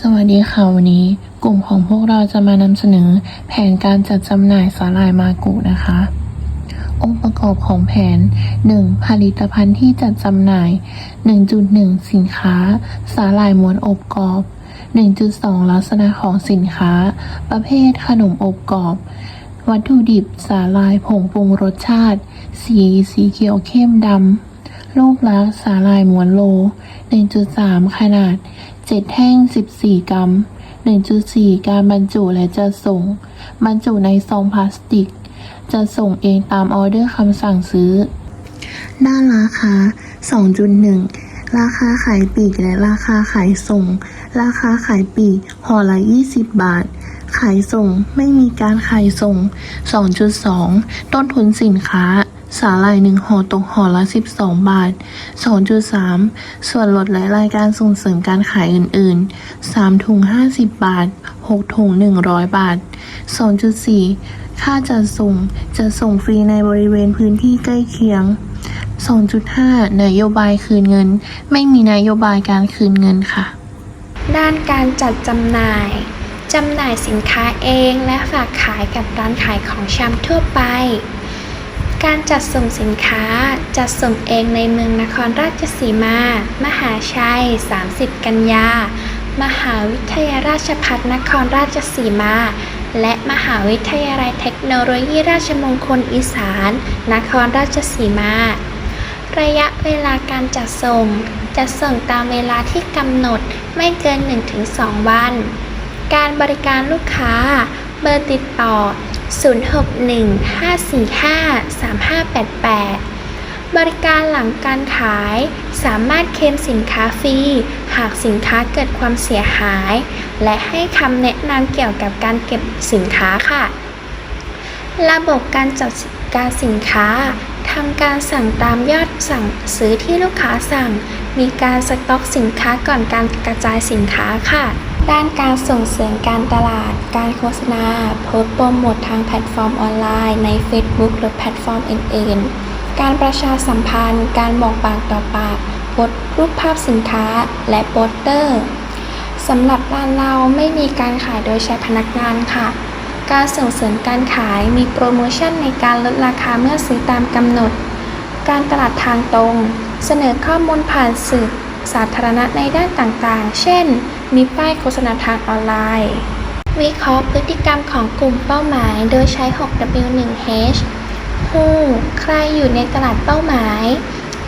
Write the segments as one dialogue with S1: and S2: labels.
S1: สวัสดีค่ะวันนี้ กลุ่มของพวกเราจะมานำเสนอ แผนการจัดจำหน่ายสาหร่ายมากุนะคะ องค์ประกอบของแผน 1. ผลิตภัณฑ์ที่จัดจำหน่าย 1.1 สินค้า สาหร่ายมวนอบกรอบ 1.2 ลักษณะของสินค้า ประเภทขนมอบกรอบ วัตถุดิบ สาหร่ายผงปรุงรสชาติ สีสีเขียวเข้มดำรูปลักษณ์สาหร่ายมวนโล 1.3 ขนาด 7 แท่ง 14 กรัม 1.4 การบรรจุและจะส่ง บรรจุในซองพลาสติก จะส่งเองตามออเดอร์คำสั่งซื้อ ด้านราคา 2.1 ราคาขายปลีกและราคาขายส่ง ราคาขายปลีกห่อละ 20 บาท ขายส่งไม่มีการขายส่ง 2.2 ต้นทุนสินค้า สาหร่ายหนึ่งห่อตกห่อละ 12 บาท 2.3 ส่วนลดและรายการส่งเสริมการขายอื่นๆ 3 ถุง 50 บาท 6 ถุง 100 บาท 2.4 ค่าจัดส่งจะส่งฟรีในบริเวณพื้นที่ใกล้เคียง 2.5 นโยบายคืนเงิน ไม่มีนโยบายการคืนเงินค่ะ
S2: ด้านการจัดจำหน่ายจำหน่ายสินค้าเองและฝากขายกับร้านขายของชำทั่วไป การจัดส่งสินค้าจัดส่งเองในเมืองนครราชสีมา มหาชัย 30 กันยา มหาวิทยาราชภัฏนครราชสีมา และมหาวิทยาลัยเทคโนโลยีราชมงคลอีสาน นครราชสีมา ระยะเวลาการจัดส่งจะส่งตามเวลาที่กำหนดไม่เกิน 1-2 วัน การบริการลูกค้า เบอร์ติดต่อ 0615453588 บริการหลังการขายสามารถเคลมสินค้าฟรีหากสินค้าเกิดความเสียหาย และให้คำแนะนำเกี่ยวกับการเก็บสินค้าค่ะ ระบบการจัดการสินค้าทำการสั่งตามยอดสั่งซื้อที่ลูกค้าสั่ง มีการสต็อกสินค้าก่อนการกระจายสินค้าค่ะ ด้านการส่งเสริมการตลาด การโฆษณา โพสต์โปรโมททางแพลตฟอร์มออนไลน์ใน Facebook หรือแพลตฟอร์มอื่น ๆ การประชาสัมพันธ์ การบอกปากต่อปากโพสต์รูปภาพสินค้า และโปสเตอร์สำหรับร้านเราไม่มีการขายโดยใช้พนักงานค่ะ การส่งเสริมการขายมีโปรโมชั่นในการลดราคาเมื่อซื้อตามกำหนด การตลาดทางตรง เสนอข้อมูลผ่านสื่อ สาธารณะในด้านต่างๆ เช่น มีป้ายโฆษณาทางออนไลน์ วิเคราะห์พฤติกรรมของกลุ่มเป้าหมายโดยใช้ 6W1H Who ใครอยู่ในตลาดเป้าหมาย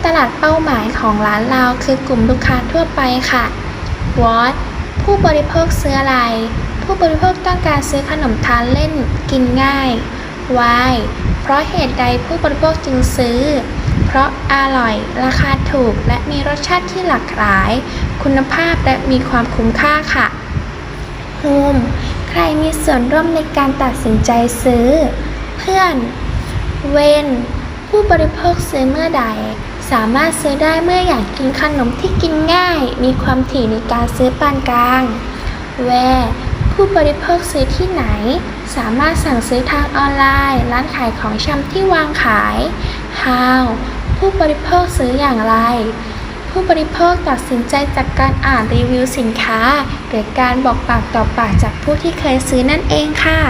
S2: ตลาดเป้าหมายของร้านเราคือกลุ่มลูกค้าทั่วไปค่ะ What ผู้บริโภคซื้ออะไร ผู้บริโภคต้องการซื้อขนมทานเล่นกินง่าย Why เพราะเหตุใดผู้บริโภคจึงซื้อ เพราะอร่อยราคาถูกและมีรสชาติที่หลากหลาย คุณภาพและมีความคุ้มค่าค่ะ Whom ใครมีส่วนร่วมในการตัดสินใจซื้อ เพื่อน When ผู้บริโภคซื้อเมื่อใด สามารถซื้อได้เมื่ออยากกินขนมที่กินง่าย มีความถี่ในการซื้อปานกลาง Where ผู้บริโภคซื้อที่ไหน สามารถสั่งซื้อทางออนไลน์ ร้านขายของชำที่วางขาย How ผู้บริโภคซื้ออย่างไร ผู้บริโภคตัดสินใจจากการอ่านรีวิวสินค้า หรือการบอกปากต่อปากจากผู้ที่เคยซื้อนั่นเองค่ะ